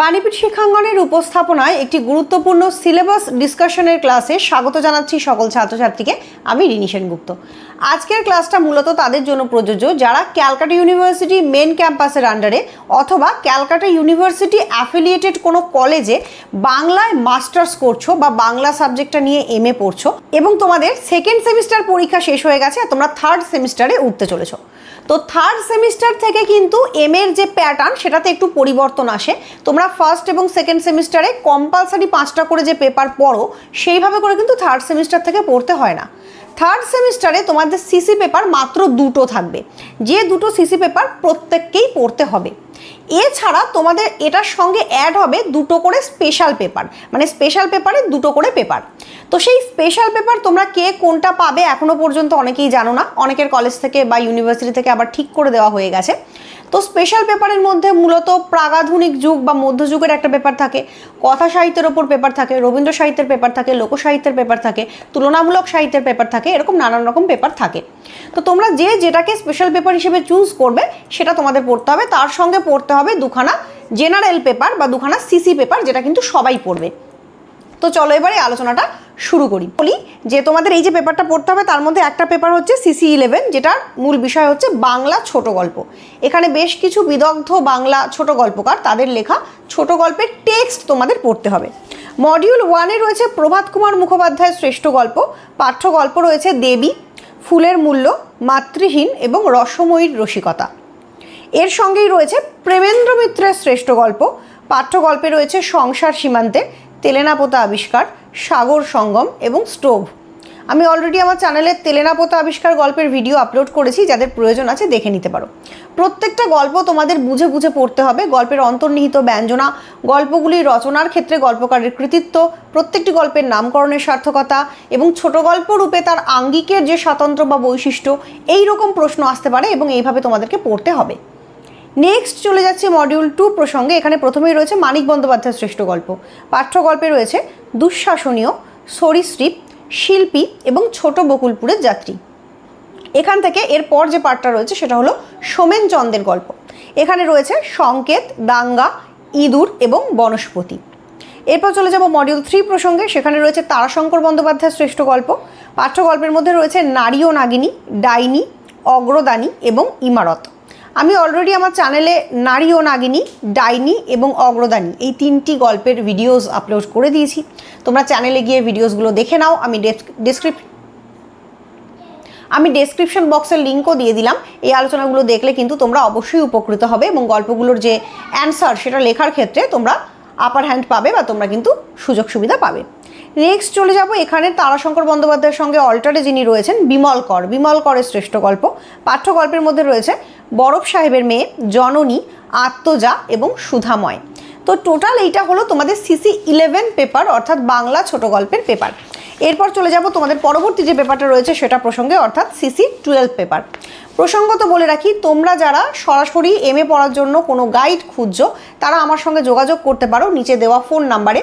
বাণীপীঠ শিক্ষাঙ্গনের উপস্থাপনায় একটি গুরুত্বপূর্ণ সিলেবাস ডিসকাশনের ক্লাসে স্বাগত জানাচ্ছি সকল ছাত্রছাত্রীকে। আমি রিনি সেনগুপ্ত। আজকের ক্লাসটা মূলত তাদের জন্য প্রযোজ্য যারা ক্যালকাটা ইউনিভার্সিটি মেন ক্যাম্পাসের আন্ডারে অথবা ক্যালকাটা ইউনিভার্সিটি অ্যাফিলিয়েটেড কোনো কলেজে বাংলায় মাস্টার্স করছ বা বাংলা সাবজেক্টটা নিয়ে এম এ পড়ছো এবং তোমাদের সেকেন্ড সেমিস্টার পরীক্ষা শেষ হয়ে গেছে আর তোমরা থার্ড সেমিস্টারে উঠতে চলেছো। তো থার্ড সেমিস্টার থেকে কিন্তু এম এর যে প্যাটার্ন সেটাতে একটু পরিবর্তন আসে। তোমরা ফার্স্ট এবং সেকেন্ড সেমিস্টারে কম্পালসারি পাঁচটা করে যে পেপার পড়ো, সেইভাবে করে কিন্তু থার্ড সেমিস্টার থেকে পড়তে হয় না। থার্ড সেমিস্টারে তোমাদের সিসি পেপার মাত্র দুটো থাকবে। যে দুটো সিসি পেপার প্রত্যেককেই পড়তে হবে। এছাড়া তোমাদের এটার সঙ্গে অ্যাড হবে দুটো করে স্পেশাল পেপার মানে স্পেশাল পেপারে দুটো করে পেপার তো সেই স্পেশাল পেপার তোমরা কে কোনটা পাবে এখনও পর্যন্ত অনেকেই জানো না, অনেকের কলেজ থেকে বা ইউনিভার্সিটি থেকে আবার ঠিক করে দেওয়া হয়ে গেছে। তো স্পেশাল পেপারের মধ্যে মূলত প্রাগাধুনিক যুগ বা মধ্যযুগের একটা পেপার থাকে, কথা সাহিত্যের ওপর পেপার থাকে, রবীন্দ্র সাহিত্যের পেপার থাকে লোকসাহিত্যের পেপার থাকে, তুলনামূলক সাহিত্যের পেপার থাকে, এরকম নানান রকম পেপার থাকে। তো তোমরা যে যেটাকে স্পেশাল পেপার হিসেবে চুজ করবে, সেটা তোমাদের পড়তে হবে। তার সঙ্গে পড়তে হবে দুখানা জেনারেল পেপার বা দুখানা সিসি পেপার যেটা কিন্তু সবাই পড়বে। তো চলো এবারে আলোচনাটা শুরু করি। বলি যে তোমাদের এই যে পেপারটা পড়তে হবে, তার মধ্যে একটা পেপার হচ্ছে সিসি ইলেভেন যেটার মূল বিষয় হচ্ছে বাংলা ছোট গল্প। এখানে বেশ কিছু বিদগ্ধ বাংলা ছোট গল্পকার, তাদের লেখা ছোট গল্পের টেক্সট তোমাদের পড়তে হবে। মডিউল ওয়ানে রয়েছে প্রভাত কুমার মুখোপাধ্যায়ের শ্রেষ্ঠ গল্প পাঠ্য গল্প রয়েছে দেবী, ফুলের মূল্য, মাতৃহীন এবং রসময়ীর রসিকতা। এর সঙ্গেই রয়েছে প্রেমেন্দ্র মিত্রের শ্রেষ্ঠ গল্প। পাঠ্যগল্পে রয়েছে সংসার সীমান্তে, তেলেনাপোতা আবিষ্কার, সাগর সঙ্গম এবং স্টোভ। আমি অলরেডি আমার চ্যানেলে তেলেনাপোতা আবিষ্কার গল্পের ভিডিও আপলোড করেছি, যাদের প্রয়োজন আছে দেখে নিতে পারো। প্রত্যেকটা গল্প তোমাদের বুঝে বুঝে পড়তে হবে। গল্পের অন্তর্নিহিত ব্যঞ্জনা গল্পগুলি রচনার ক্ষেত্রে গল্পকারের কৃতিত্ব, প্রত্যেকটি গল্পের নামকরণের সার্থকতা এবং ছোট গল্প রূপে তার আঙ্গিকের যে স্বাতন্ত্র্য বা বৈশিষ্ট্য এই রকম প্রশ্ন আসতে পারে এবং এইভাবে তোমাদেরকে পড়তে হবে। নেক্সট চলে যাচ্ছে মডিউল টু প্রসঙ্গে। এখানে প্রথমেই রয়েছে মানিক বন্দ্যোপাধ্যায়ের শ্রেষ্ঠ গল্প। পাঠ্যগল্পে রয়েছে দুঃশাসনীয়, সরীসৃপ, শিল্পী এবং ছোট বকুলপুরের যাত্রী। এখান থেকে এরপর যে পার্টটা রয়েছে সেটা হলো সোমেন চন্দের গল্প। এখানে রয়েছে সংকেত, দাঙ্গা, ইঁদুর এবং বনস্পতি। এরপর চলে যাব মডিউল থ্রি প্রসঙ্গে। সেখানে রয়েছে তারাশঙ্কর বন্দ্যোপাধ্যায়ের শ্রেষ্ঠ গল্প। পাঠ্যগল্পের মধ্যে রয়েছে নারী ও নাগিনী, ডাইনি, অগ্রদানী এবং ইমারত। আমি অলরেডি আমার চ্যানেলে নারী ও নাগিনী, ডাইনি এবং অগ্রদানী এই তিনটি গল্পের ভিডিওস আপলোড করে দিয়েছি। তোমরা চ্যানেলে গিয়ে ভিডিওসগুলো দেখে নাও, আমি ডেসক্রিপ আমি ডেসক্রিপশন বক্সের লিঙ্কও দিয়ে দিলাম। এই আলোচনাগুলো দেখলে কিন্তু তোমরা অবশ্যই উপকৃত হবে এবং গল্পগুলোর যে অ্যান্সার সেটা লেখার ক্ষেত্রে তোমরা আপার হ্যান্ড পাবে বা তোমরা কিন্তু সুযোগ সুবিধা পাবে। নেক্সট চলে যাব এখানে তারাশঙ্কর বন্দ্যোপাধ্যায়ের সঙ্গে অল্টারে যিনি রয়েছেন বিমল কর। বিমল করের শ্রেষ্ঠ গল্প। পাঠ্য গল্পের মধ্যে রয়েছে বরফ সাহেবের মেয়ে, জননী, আত্মজা এবং সুধাময়। তো টোটাল এইটা হলো তোমাদের সিসি ইলেভেন পেপার অর্থাৎ বাংলা ছোট গল্পের পেপার এরপর চলে যাব তোমাদের পরবর্তী যে পেপারটা রয়েছে, সেটা প্রসঙ্গে, অর্থাৎ সিসি টুয়েলভ পেপার প্রসঙ্গত বলে রাখি, তোমরা যারা সরাসরি এম এ পড়ার জন্য কোনো গাইড খুঁজছো, তারা আমার সঙ্গে যোগাযোগ করতে পারো নিচে দেওয়া ফোন নাম্বারে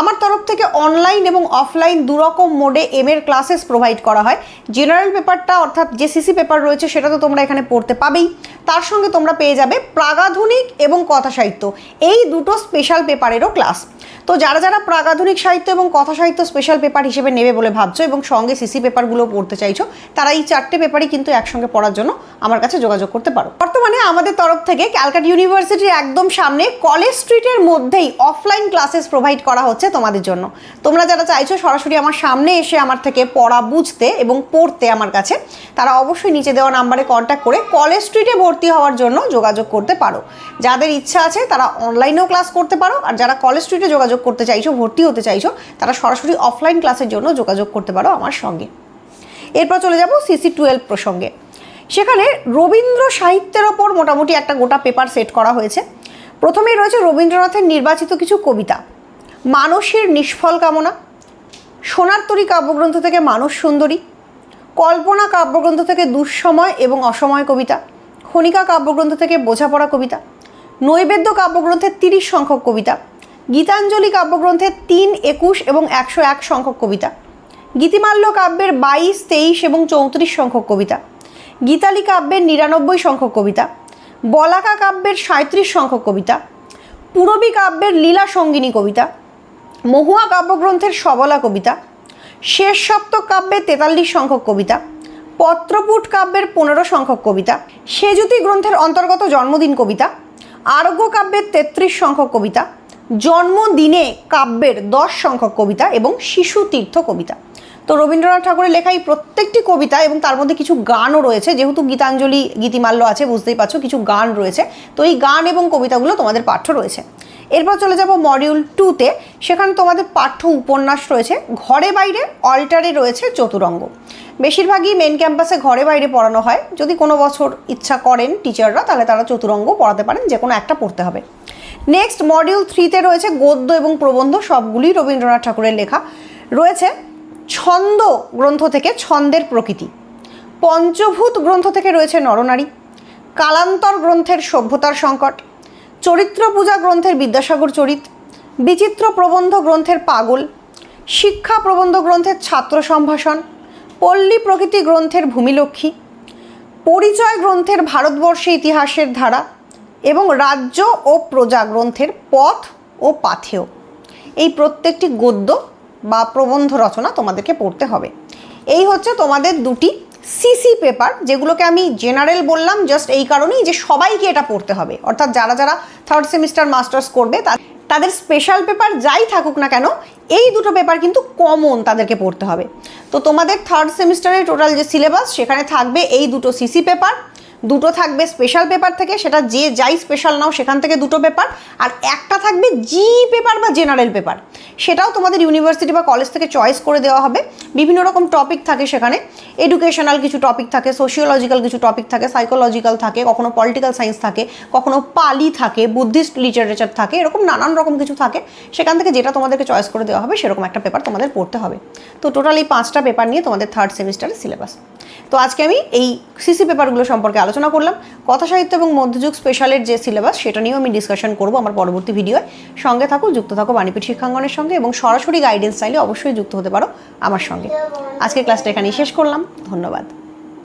আমার তরফ থেকে অনলাইন এবং অফলাইন দুরকম মোডে এম এর ক্লাসেস প্রোভাইড করা হয়। জেনারেল পেপারটা অর্থাৎ যে সিসি পেপার রয়েছে, সেটা তো তোমরা এখানে পড়তে পাবেই। তার সঙ্গে তোমরা পেয়ে যাবে প্রাগাধুনিক এবং কথা সাহিত্য। এই দুটো স্পেশাল পেপারেরও ক্লাস তো যারা যারা প্রাগাধুনিক সাহিত্য এবং কথা সাহিত্য স্পেশাল পেপার হিসেবে নেবে বলে ভাবছ এবং সঙ্গে সিসি পেপারগুলো পড়তে চাইছো, তারা এই চারটে পেপারই কিন্তু একসঙ্গে পড়ার জন্য আমার কাছে যোগাযোগ করতে পারো। বর্তমানে আমাদের তরফ থেকে ক্যালকাটা ইউনিভার্সিটির একদম সামনে কলেজ স্ট্রিটের মধ্যেই অফলাইন ক্লাসেস প্রোভাইড করা হচ্ছে তোমাদের জন্য। তোমরা যারা চাইছো সরাসরি আমার সামনে এসে আমার থেকে পড়া বুঝতে এবং পড়তে আমার কাছে, তারা অবশ্যই নিচে দেওয়া নাম্বারে কন্ট্যাক্ট করে কলেজ স্ট্রিটে ভর্তি হওয়ার জন্য যোগাযোগ করতে পারো। যাদের ইচ্ছা আছে তারা অনলাইনেও ক্লাস করতে পারো, আর যারা কলেজ স্ট্রিটে যোগাযোগ করতে চাইছো, ভর্তি হতে চাইছো, তারা সরাসরি অফলাইন ক্লাসের জন্য যোগাযোগ করতে পারো আমার সঙ্গে। এরপর চলে যাব সিসি টুয়েলভ প্রসঙ্গে। সেখানে রবীন্দ্র সাহিত্যের ওপর মোটামুটি একটা গোটা পেপার সেট করা হয়েছে। প্রথমেই রয়েছে রবীন্দ্রনাথের নির্বাচিত কিছু কবিতা। মানসের নিষ্ফল কামনা, সোনার তরী কাব্যগ্রন্থ থেকে মানস সুন্দরী, কল্পনা কাব্যগ্রন্থ থেকে দুঃসময় এবং অসময় কবিতা, খনিকা কাব্যগ্রন্থ থেকে বোঝাপড়া কবিতা, নৈবেদ্য কাব্যগ্রন্থের তিরিশ সংখ্যক কবিতা, গীতাঞ্জলি কাব্যগ্রন্থের তিন, একুশ এবং একশো এক সংখ্যক কবিতা, গীতিমাল্য কাব্যের বাইশ, তেইশ এবং চৌত্রিশ সংখ্যক কবিতা। গীতালি কাব্যের নিরানব্বই সংখ্যক কবিতা, বলাকা কাব্যের সাঁত্রিশ সংখ্যক কবিতা, পূরবী কাব্যের লীলা সঙ্গিনী কবিতা, মহুয়া কাব্যগ্রন্থের সবলা কবিতা, শেষ সপ্তক কাব্যের তেতাল্লিশ সংখ্যক কবিতা, পত্রপুট কাব্যের পনেরো সংখ্যক কবিতা, সেজুতি গ্রন্থের অন্তর্গত জন্মদিন কবিতা, আরোগ্য কাব্যের তেত্রিশ সংখ্যক কবিতা, জন্মদিনে কাব্যের দশ সংখ্যক কবিতা এবং শিশু তীর্থ কবিতা। তো রবীন্দ্রনাথ ঠাকুরের লেখা এই প্রত্যেকটি কবিতা এবং তার মধ্যে কিছু গানও রয়েছে। যেহেতু গীতাঞ্জলি, গীতিমাল্য আছে, বুঝতেই পারছ, কিছু গান রয়েছে। তো এই গান এবং কবিতাগুলো তোমাদের পাঠ্য রয়েছে। এরপর চলে যাব মডিউল টুতে সেখানে তোমাদের পাঠ্য উপন্যাস রয়েছে। ঘরে বাইরে অল্টারে রয়েছে চতুরঙ্গ। বেশিরভাগই মেন ক্যাম্পাসে ঘরে বাইরে পড়ানো হয়। যদি কোনো বছর ইচ্ছা করেন টিচাররা তাহলে তারা চতুরঙ্গ পড়াতে পারেন, যে কোনো একটা পড়তে হবে। নেক্সট মডিউল থ্রিতে রয়েছে গদ্য এবং প্রবন্ধ সবগুলি রবীন্দ্রনাথ ঠাকুরের লেখা। রয়েছে ছন্দ গ্রন্থ থেকে ছন্দের প্রকৃতি। পঞ্চভূত গ্রন্থ থেকে রয়েছে নরনারী। কালান্তর গ্রন্থের সভ্যতার সংকট। চরিত্র পূজা গ্রন্থের বিদ্যাসাগর চরিত। বিচিত্র প্রবন্ধ গ্রন্থের পাগল। শিক্ষা প্রবন্ধ গ্রন্থের ছাত্র সম্ভাষণ। পল্লী প্রকৃতি গ্রন্থের ভূমিলক্ষ্মী। পরিচয় গ্রন্থের ভারতবর্ষে ইতিহাসের ধারা এবং রাজ্য ও প্রজা গ্রন্থের পথ ও পাথেয়। এই প্রত্যেকটি গদ্য বা প্রবন্ধ রচনা তোমাদেরকে পড়তে হবে। এই হচ্ছে তোমাদের দুটি সিসি পেপার যেগুলোকে আমি জেনারেল বললাম জাস্ট এই কারণেই যে সবাইকে এটা পড়তে হবে। অর্থাৎ যারা যারা থার্ড সেমিস্টার মাস্টার্স করবে তাদের স্পেশাল পেপার যাই থাকুক না কেন, এই দুটো পেপার কিন্তু কমন তাদেরকে পড়তে হবে। তো তোমাদের থার্ড সেমিস্টারের টোটাল যে সিলেবাস সেখানে থাকবে এই দুটো সিসি পেপার দুটো থাকবে স্পেশাল পেপার থেকে, সেটা যে যাই স্পেশাল নাও, সেখান থেকে দুটো পেপার আর একটা থাকবে জি পেপার বা জেনারেল পেপার সেটাও তোমাদের ইউনিভার্সিটি বা কলেজ থেকে চয়েস করে দেওয়া হবে। বিভিন্ন রকম টপিক থাকে সেখানে। এডুকেশনাল কিছু টপিক থাকে সোশিওলজিক্যাল কিছু টপিক থাকে সাইকোলজিক্যাল থাকে, কখনো পলিটিক্যাল সায়েন্স থাকে, কখনো পালি থাকে বুদ্ধিস্ট লিটারেচার থাকে, এরকম নানান রকম কিছু থাকে। সেখান থেকে যেটা তোমাদেরকে চয়েস করে দেওয়া হবে, সেরকম একটা পেপার তোমাদের পড়তে হবে। তো টোটাল এই পাঁচটা পেপার নিয়ে তোমাদের থার্ড সেমিস্টারের সিলেবাস তো আজকে আমি এই সিসি পেপারগুলো সম্পর্কে আলোচনা করলাম। কথা সাহিত্য এবং মধ্যযুগ স্পেশালের যে সিলেবাস সেটা নিয়েও আমি ডিসকাশন করব আমার পরবর্তী ভিডিওয়। সঙ্গে থাকো, যুক্ত থাকো বাণীপীঠ শিক্ষাঙ্গনের সঙ্গে এবং সরাসরি গাইডেন্স চাইলে অবশ্যই যুক্ত হতে পারো আমার সঙ্গে। আজকে ক্লাসটা এখানেই শেষ করলাম। ধন্যবাদ।